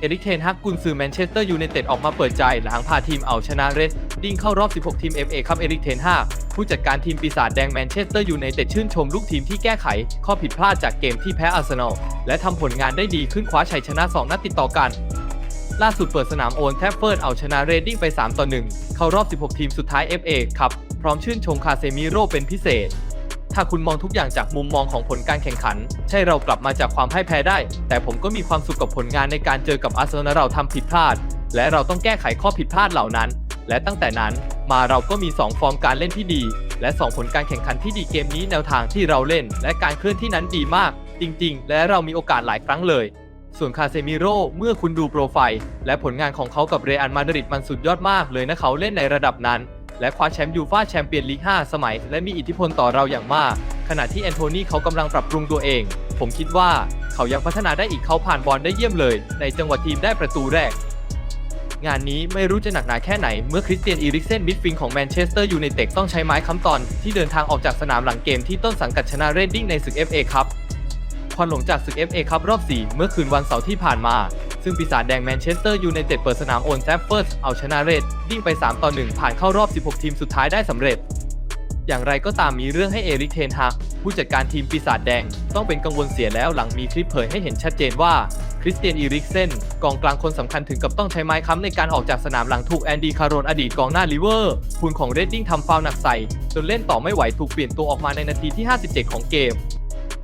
เอริกเทนฮักกุนซือแมนเชสเตอร์ยูไนเต็ดออกมาเปิดใจ หลังพาทีมเอาชนะเรสดิ้งเข้ารอบ 16 ทีม FA ครับเอริกเทนฮักผู้จัดการทีมปีศาจแดงแมนเชสเตอร์ยูไนเต็ดชื่นชมลูกทีมที่แก้ไข ข้อผิดพลาดจากเกมที่แพ้อาร์เซนอลและทำผลงานได้ดีขึ้นคว้าชัยชนะ 2 นัดติดต่อกัน ล่าสุดเปิดสนามโอนแทฟเฟิร์ดเอาชนะเรดดิ้งไป 3 ต่อ 1 เข้ารอบ 16 ทีมสุดท้าย FA ครับพร้อมชื่นชมคาเซมิโร่เป็นพิเศษ ถ้าคุณมองทุกอย่างจากมุมมองของผลการแข่งขัน ใช่เรากลับมาจากความพ่ายแพ้ได้ แต่ผมก็มีความสุขกับผลงานในการเจอกับอาร์เซนอลเราทำผิดพลาด และเราต้องแก้ไขข้อผิดพลาดเหล่านั้น และตั้งแต่นั้นมาเราก็มี 2 ฟอร์มการเล่นที่ดี และ 2 ผลการแข่งขันที่ดีเกมนี้แนวทางที่เราเล่น และการเคลื่อนที่นั้นดีมาก จริง ๆ และเรามีโอกาสหลายครั้งเลย ส่วนคาเซมิโร่เมื่อคุณดูโปรไฟล์ และผลงานของเขากับเรอัลมาดริดมันสุดยอดมากเลยนะเขาเล่นในระดับนั้น และคว้าแชมป์ยูฟ่าแชมเปี้ยนลีก 5 สมัย และมีอิทธิพลต่อเราอย่างมาก ขณะที่แอนโทนีเขากำลังปรับปรุงตัวเอง ผมคิดว่าเขายังพัฒนาได้อีกเขาผ่านบอลได้เยี่ยมเลย ในจังหวะทีมได้ประตูแรก งานนี้ไม่รู้จะหนักหนาแค่ไหนเมื่อคริสเตียนอีริกเซนมิดฟิลของแมนเชสเตอร์ยูไนเต็ดต้องใช้ไม้ค้ำตอนที่เดินทางออกจากสนามหลังเกมที่ต้นสังกัดชนะเรดดิ้งในศึก FA ครับควันหลงจากศึก FA ครับรอบ 4 เมื่อคืนวันเสาร์ที่ผ่านมา ซึ่งปีศาจแดงแมนเชสเตอร์ยูไนเต็ดเปิดสนามโอนแซฟเฟิร์สเอาชนะเรดดิ้งไป 3 ต่อ 1 ผ่านเข้ารอบ 16 ทีมสุดท้ายได้สำเร็จ อย่างไรก็ตามมีเรื่องให้เอริกเทนฮากผู้จัดการทีมปีศาจแดง ต้องเป็นกังวลเสียแล้วหลังมีคลิปเผยให้เห็นชัดเจนว่าคริสเตียนอีริกเซนกองกลางคนสำคัญถึงกับต้องใช้ไม้ค้ำในการออกจากสนามหลังถูกแอนดี้คารอนอดีตกองหน้าลิเวอร์พูลของเรดดิ้งทำฟาวล์หนักใส่จนเล่นต่อไม่ไหวถูกเปลี่ยนตัวออกมาในนาทีที่ 57 ของเกม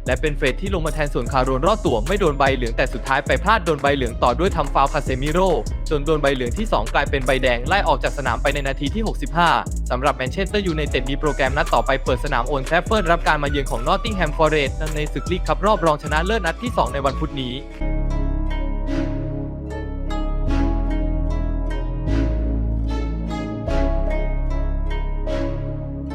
และเป็นเฟรดที่ลงมาแทนส่วนคาร์โรนรอดตัวไม่โดนใบเหลืองแต่สุดท้ายไปพลาดโดนใบเหลืองต่อด้วยทำฟาวคาเซมิโร่จนโดนใบเหลืองที่ 2 กลายเป็นใบแดงไล่ออกจากสนามไปในนาทีที่ 65สำหรับแมนเชสเตอร์ยูไนเต็ดมีโปรแกรมนัดต่อไปเปิดสนามโอนแทฟเฟิร์ดรับการมาเยือนของนอตติงแฮมฟอร์เรสต์ในศึกลีกคัพรอบรองชนะเลิศนัดที่ 2 ในวันพุธนี้